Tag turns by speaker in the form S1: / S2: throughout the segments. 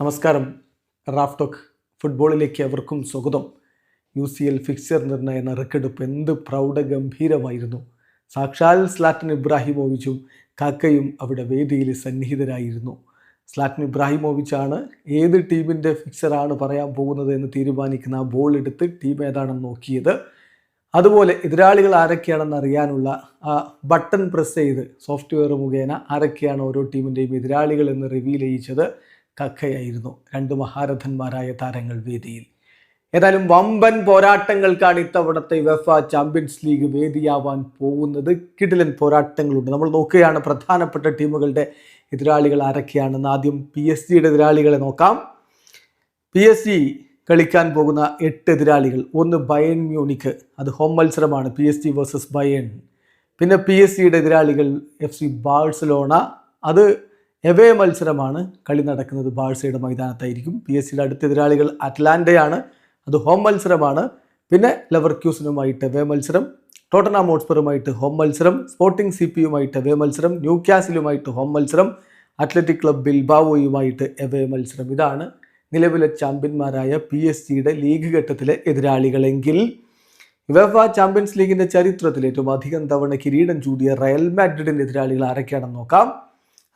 S1: നമസ്കാരം. റാഫ്ടോക്ക് ഫുട്ബോളിലേക്ക് അവർക്കും സ്വാഗതം. യു സി എൽ ഫിക്സർ നിർണയ നറുക്കെടുപ്പ് എന്ത് പ്രൗഢഗംഭീരമായിരുന്നു. സാക്ഷാൽ സ്ലാറ്റൻ ഇബ്രാഹിമോവിച്ചും കാക്കയും അവിടെ വേദിയിൽ സന്നിഹിതരായിരുന്നു. സ്ലാറ്റൻ ഇബ്രാഹിമോവിച്ചാണ് ഏത് ടീമിന്റെ ഫിക്സറാണ് പറയാൻ പോകുന്നത് എന്ന് തീരുമാനിക്കുന്ന ആ ബോൾ എടുത്ത് ടീം ഏതാണെന്ന് നോക്കിയത്. അതുപോലെ എതിരാളികൾ ആരൊക്കെയാണെന്ന് അറിയാനുള്ള ആ ബട്ടൺ പ്രസ് ചെയ്ത് സോഫ്റ്റ്വെയർ മുഖേന ആരൊക്കെയാണ് ഓരോ ടീമിന്റെയും എതിരാളികൾ എന്ന് റിവീൽ ചെയ്യിച്ചത്. കക്കയായിരുന്നു രണ്ട് മഹാരഥന്മാരായ താരങ്ങൾ വേദിയിൽ. ഏതായാലും വമ്പൻ പോരാട്ടങ്ങൾക്കാണ് ഇത്തവണത്തെ വെഫ ചാമ്പ്യൻസ് ലീഗ് വേദിയാവാൻ പോകുന്നത്. കിടിലൻ പോരാട്ടങ്ങളുണ്ട്. നമ്മൾ നോക്കുകയാണ് പ്രധാനപ്പെട്ട ടീമുകളുടെ എതിരാളികൾ ആരൊക്കെയാണെന്ന്. ആദ്യം പി എസ് സിയുടെ എതിരാളികളെ നോക്കാം. പി എസ് സി കളിക്കാൻ പോകുന്ന എട്ട് എതിരാളികൾ. ഒന്ന് ബയൺ മ്യൂണിക്ക് അത് ഹോം മത്സരമാണ്. P S C versus Bayern പിന്നെ പി എസ് സിയുടെ എതിരാളികൾ എഫ് സി ബാഴ്സലോണ അത് എവേ മത്സരമാണ് കളി നടക്കുന്നത് ബാഴ്സയുടെ മൈതാനത്തായിരിക്കും. പി എസ് സിയുടെ അടുത്ത എതിരാളികൾ അറ്റ്ലാന്റയാണ്. അത് ഹോം മത്സരമാണ്. പിന്നെ ലെവർക്യൂസിനുമായിട്ട് എവേ മത്സരം ടോട്ടനാം ഹോട്ട്സ്പറുമായിട്ട് ഹോം മത്സരം സ്പോർട്ടിംഗ് സി പിയുമായിട്ട് എവേ മത്സരം ന്യൂ ക്യാസിലുമായിട്ട് ഹോം മത്സരം അത്ലറ്റിക് ക്ലബ് ബിൽബാവോയുമായിട്ട് എവേ മത്സരം. ഇതാണ് നിലവിലെ ചാമ്പ്യന്മാരായ പി എസ് ജിയുടെ ലീഗ് ഘട്ടത്തിലെ എതിരാളികളെങ്കിൽ. യുവഫ ചാമ്പ്യൻസ് ലീഗിന്റെ ചരിത്രത്തിൽ ഏറ്റവും അധികം തവണ കിരീടം ചൂടിയ റയൽ മാഡ്രിഡിന്റെ എതിരാളികൾ ആരൊക്കെയാണെന്ന് നോക്കാം.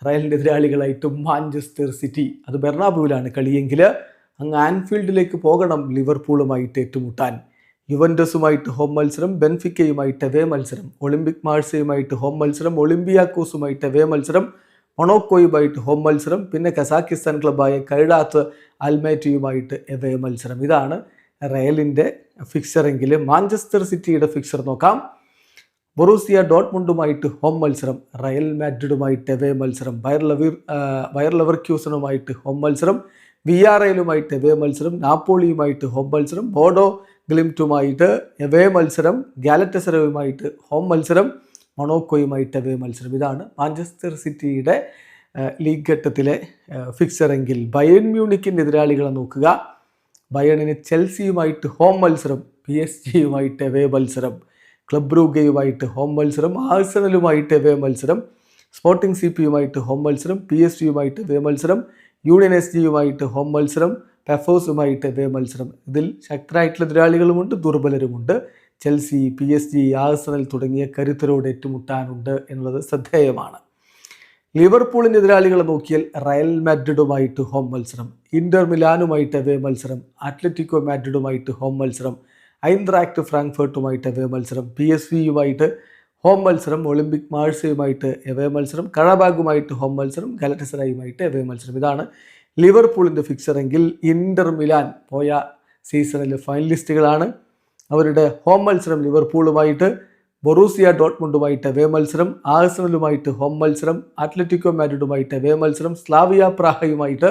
S1: റയലിന്റെ എതിരാളികളായിട്ട് മാഞ്ചസ്റ്റർ സിറ്റി. അത് ബെർണാബുവിലാണ് കളിയെങ്കിൽ അങ്ങ് ആൻഫീൽഡിലേക്ക് പോകണം ലിവർപൂളുമായിട്ട് ഏറ്റുമുട്ടാൻ. യുവൻഡസുമായിട്ട് ഹോം മത്സരം ബെൻഫിക്കയുമായിട്ട് വേ മത്സരം ഒളിമ്പിക് മാഴ്സയുമായിട്ട് ഹോം മത്സരം ഒളിമ്പിയാക്കോസുമായിട്ട് വേ മത്സരം മൊണോക്കോയുമായിട്ട് ഹോം മത്സരം പിന്നെ കസാക്കിസ്ഥാൻ ക്ലബായ കൈഡാത്ത് അൽമേറ്റയുമായിട്ട് എവേ മത്സരം. ഇതാണ് റയലിന്റെ ഫിക്സറെങ്കിൽ മാഞ്ചസ്റ്റർ സിറ്റിയുടെ ഫിക്സർ നോക്കാം. ബൊറൂസിയ ഡോട്ട്മുണ്ടുമായിട്ട് ഹോം മത്സരം റയൽ മാഡ്രിഡുമായിട്ട് എവേ മത്സരം വയർലവർ ബയർ ക്യൂസണുമായിട്ട് ഹോം മത്സരം വി ആർ എയിലുമായിട്ട് എവേ മത്സരം നാപ്പോളിയുമായിട്ട് ഹോം മത്സരം ബോഡോ ഗ്ലിംറ്റുമായിട്ട് എവേ മത്സരം ഗാലറ്റസറയുമായിട്ട് ഹോം മത്സരം മൊണോക്കോയുമായിട്ട് എവേ മത്സരം. ഇതാണ് മാഞ്ചസ്റ്റർ സിറ്റിയുടെ ലീഗ് ഘട്ടത്തിലെ ഫിക്സറെങ്കിൽ ബയൺ മ്യൂണിക്കിന്റെ എതിരാളികളെ നോക്കുക. ബയണിന് ചെൽസിയുമായിട്ട് ഹോം മത്സരം പി എസ് ജിയുമായിട്ട് എവേ മത്സരം. ക്ലബ് ബ്രൂഗയുമായിട്ട് ഹോം മത്സരം ആഴ്സണലുമായിട്ട് എവേ മത്സരം സ്പോർട്ടിംഗ് സി പിയുമായിട്ട് ഹോം മത്സരം പി എസ് ജിയുമായിട്ട് എവേ മത്സരം യൂണിയൻ എസ് ജിയുമായിട്ട് ഹോം മത്സരം പെഫോസുമായിട്ട് എവേ മത്സരം. ഇതിൽ ശക്തരായിട്ടുള്ള എതിരാളികളുമുണ്ട് ദുർബലരുമുണ്ട്. Chelsea P S G Arsenal തുടങ്ങിയ കരുത്തരോട് ഏറ്റുമുട്ടാനുണ്ട് എന്നുള്ളത് ശ്രദ്ധേയമാണ്. ലിവർപൂളിന്റെ എതിരാളികളെ നോക്കിയാൽ റയൽ മാഡ്രിഡുമായിട്ട് ഹോം മത്സരം ഇന്റർ മിലാനുമായിട്ട് എവേ മത്സരം അത്ലറ്റിക്കോ മാഡ്രിഡുമായിട്ട് ഹോം മത്സരം ഐൻദ്രാക്ട് ഫ്രാങ്ക്ഫേർട്ടുമായിട്ട് എവേ മത്സരം പി എസ് വിയുമായിട്ട് ഹോം മത്സരം ഒളിമ്പിക് മാഴ്സയുമായിട്ട് എവേ മത്സരം കഴബാഗുമായിട്ട് ഹോം മത്സരം ഗലറ്റസറായുമായിട്ട് എവേ മത്സരം. ഇതാണ് ലിവർപൂളിന്റെ ഫിക്സറെങ്കിൽ ഇന്റർ മിലാൻ പോയ സീസണിലെ ഫൈനലിസ്റ്റുകളാണ്. അവരുടെ ഹോം മത്സരം ലിവർപൂളുമായിട്ട് ബൊറൂസിയ ഡോട്ട്മുണ്ടുമായിട്ട് എവേ മത്സരം ആഴ്സണലുമായിട്ട് ഹോം മത്സരം അത്ലറ്റിക്കോ മാഡ്രിഡുമായിട്ട് എവേ മത്സരം സ്ലാവിയ പ്രാഹയുമായിട്ട്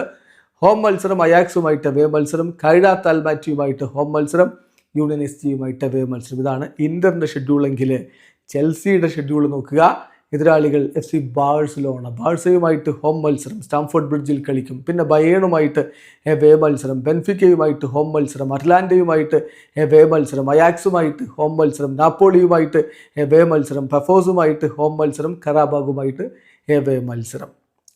S1: ഹോം മത്സരം അയാക്സുമായിട്ട് എവേ മത്സരം കൈഡ താൽമാറ്റിയുമായിട്ട് ഹോം മത്സരം യൂണിയൻ എസ് ജിയുമായിട്ട് എവേ മത്സരം. ഇതാണ് ഇന്ററിന്റെ ഷെഡ്യൂളെങ്കിൽ ചെൽസിയുടെ ഷെഡ്യൂൾ നോക്കുക. എതിരാളികൾ എഫ് സി ബാഴ്സലോണ. ബാഴ്സയുമായിട്ട് ഹോം മത്സരം. സ്റ്റാംഫോർഡ് ബ്രിഡ്ജിൽ കളിക്കും. പിന്നെ ബയേണുമായിട്ട് വേ മത്സരം. ബെൻഫിക്കയുമായിട്ട് ഹോം മത്സരം. അറ്റ്ലാന്റയുമായിട്ട് വേ മത്സരം. അയാക്സുമായിട്ട് ഹോം മത്സരം. നാപ്പോളിയുമായിട്ട് വേ മത്സരം. പെഫോസുമായിട്ട് ഹോം മത്സരം. കറാബാഗുമായിട്ട് വേ മത്സരം.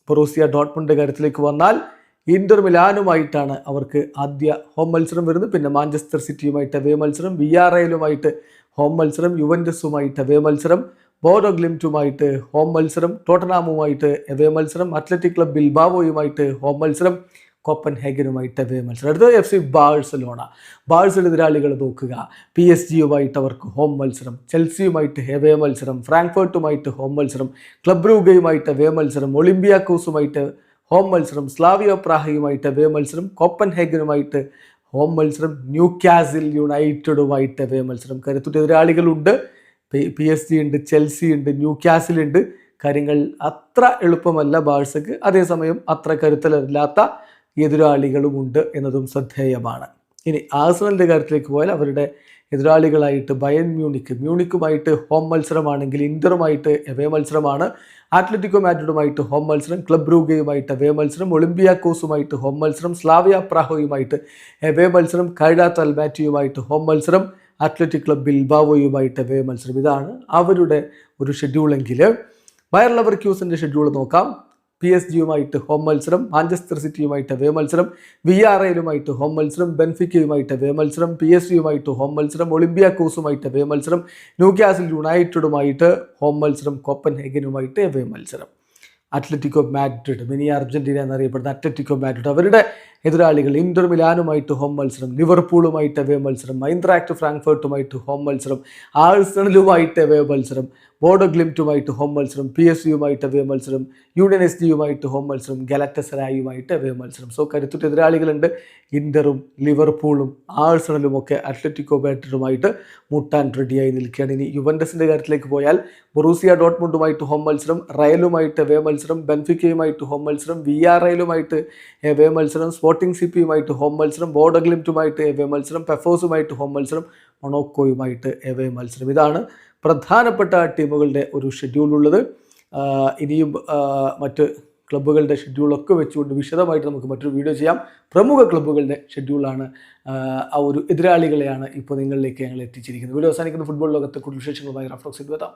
S1: Borussia Dortmund. കാര്യത്തിലേക്ക് വന്നാൽ ഇന്റർ മിലാനുമായിട്ടാണ് അവർക്ക് ആദ്യ ഹോം മത്സരം വരുന്നത്. പിന്നെ മാഞ്ചസ്റ്റർ സിറ്റിയുമായിട്ട് അവേ മത്സരം വി ആർ എയിലുമായിട്ട് ഹോം മത്സരം യുവൻഡസുമായിട്ട് അവേ മത്സരം ബോഡോ ഗ്ലിംറ്റുമായിട്ട് ഹോം മത്സരം ടോട്ടനാമുമായിട്ട് എവേ മത്സരം അത്ലറ്റിക് ക്ലബ് ബിൽബാവോയുമായിട്ട് ഹോം മത്സരം കോപ്പൻ ഹേഗനുമായിട്ട് എവേ മത്സരം. അടുത്തത് എഫ് സി ബാഴ്സലോണ. ബാഴ്സൽ എതിരാളികൾ നോക്കുക. പി എസ് ജിയുമായിട്ട് അവർക്ക് ഹോം മത്സരം ചെൽസിയുമായിട്ട് ഹെവേ മത്സരം ഫ്രാങ്ക്ഫേർട്ടുമായിട്ട് ഹോം മത്സരം ക്ലബ് റൂഗയുമായിട്ട് എവേ മത്സരം ഒളിമ്പിയാക്കോസുമായിട്ട് ഹോം മത്സരം സ്ലാവിയോ പ്രാഹയുമായിട്ട് വേ മത്സരം കോപ്പൻ ഹേഗനുമായിട്ട് ഹോം മത്സരം ന്യൂ കാസിൽ യുണൈറ്റഡുമായിട്ട് വേ മത്സരം. കരുത്തുറ്റ എതിരാളികളുണ്ട്. പി എസ് ജി ഉണ്ട് ചെൽസി ഉണ്ട് ന്യൂ കാസിൽ ഉണ്ട് കാര്യങ്ങൾ അത്ര എളുപ്പമല്ല ബാഴ്സക്ക്. അതേസമയം അത്ര കരുത്തലല്ലാത്ത എതിരാളികളുമുണ്ട് എന്നതും ശ്രദ്ധേയമാണ്. ഇനി ആഴ്സണലിന്റെ കാര്യത്തിലേക്ക് പോയാൽ അവരുടെ എതിരാളികളായിട്ട് ബയൻ മ്യൂണിക്ക്. മ്യൂണിക്കുമായിട്ട് ഹോം മത്സരമാണെങ്കിൽ ഇന്ററുമായിട്ട് എവേ മത്സരമാണ്. അത്ലറ്റിക്കോ മാഡ്രിഡുമായിട്ട് ഹോം മത്സരം. ക്ലബ് ബ്രൂഗയുമായിട്ട് എവേ മത്സരം. ഒളിമ്പിയാക്കോസുമായിട്ട് ഹോം മത്സരം. സ്ലാവിയ പ്രാഹോയുമായിട്ട് എവേ മത്സരം. കൈഡാ തൽമാറ്റിയുമായിട്ട് ഹോം മത്സരം. അത്ലറ്റിക് ക്ലബ് ബിൽബാവോയുമായിട്ട് എവേ മത്സരം. ഇതാണ് അവരുടെ ഒരു ഷെഡ്യൂളെങ്കിൽ. ബയർ ലവർ ക്യൂസിന്റെ ഷെഡ്യൂൾ നോക്കാം. പി എസ് ജിയുമായിട്ട് ഹോം മത്സരം മാഞ്ചസ്റ്റർ സിറ്റിയുമായിട്ട് വേ മത്സരം വി ആർ എയിലുമായിട്ട് ഹോം മത്സരം ബെൻഫിക്കയുമായിട്ട് വേ മത്സരം പി എസ് ജിയുമായിട്ട് ഹോം മത്സരം ഒളിമ്പിയാക്കോസുമായിട്ട് വേ മത്സരം ന്യൂക്യാസിൽ യുണൈറ്റഡുമായിട്ട് ഹോം മത്സരം കോപ്പൻ കോപ്പൻഹേഗനുമായിട്ട് വേ മത്സരം. അത്ലറ്റിക്കോ മാഡ്രിഡ് മിനി അർജന്റീന എന്നറിയപ്പെടുന്ന അത്ലറ്റിക്കോ മാഡ്രിഡ് അവരുടെ എതിരാളികൾ ഇന്റർ മിലാനുമായിട്ട് ഹോം മത്സരം ലിവർപൂളുമായിട്ട് അവേ മത്സരം മൈൻട്രാക്ട് ഫ്രാങ്ക്ഫർട്ടുമായിട്ട് ഹോം മത്സരം ആഴ്സണലുമായിട്ട് അവേ മത്സരം ബോർഡോ ഗ്ലിംറ്റുമായിട്ട് ഹോം മത്സരം പി എസ് യുമായിട്ട് അവേ മത്സരം യൂണിയൻ എസ് ഡിയുമായിട്ട് ഹോം മത്സരം ഗലറ്റസരായുമായിട്ട് അവേ മത്സരം. സോ കരുത്തുറ്റ എതിരാളികളുണ്ട്. ഇന്ററും ലിവർപൂളും ആഴ്സണലും ഒക്കെ അത്ലറ്റിക്കോ ബാറ്ററുമായിട്ട് മുട്ടാൻ റെഡിയായി നിൽക്കുകയാണ്. ഇനി യുവൻഡസിന്റെ കാര്യത്തിലേക്ക് പോയാൽ ബൊറൂസിയ ഡോട്ട്മുണ്ടുമായിട്ട് ഹോം മത്സരം റയലുമായിട്ട് അവേ മത്സരം ബെൻഫിക്കയുമായിട്ട് ഹോം മത്സരം വി ആർ റയലുമായിട്ട് അവേ മത്സരം സ്പോർട്ടിംഗ് സി പിയുമായിട്ട് ഹോം മത്സരം ബോർഡഗ്ലിംറ്റുമായിട്ട് എവേ മത്സരം പെഫോസുമായിട്ട് ഹോം മത്സരം മൊണോക്കോയുമായിട്ട് എവേ മത്സരം. ഇതാണ് പ്രധാനപ്പെട്ട ടീമുകളുടെ ഒരു ഷെഡ്യൂൾ ഉള്ളത് ഇനിയും മറ്റ് ക്ലബ്ബുകളുടെ ഷെഡ്യൂളൊക്കെ വെച്ചുകൊണ്ട് വിശദമായിട്ട് നമുക്ക് മറ്റൊരു വീഡിയോ ചെയ്യാം. പ്രമുഖ ക്ലബ്ബുകളുടെ ഷെഡ്യൂളാണ് ആ ഒരു എതിരാളികളെയാണ് ഇപ്പോൾ നിങ്ങളിലേക്ക് ഞങ്ങൾ എത്തിച്ചിരിക്കുന്നത്. വീഡിയോ അവസാനിക്കുന്ന. ഫുട്ബോൾ ലോകത്തെ കൂടുതൽ വിശേഷങ്ങളുമായി റഫ്ലോക്സ് എത്താം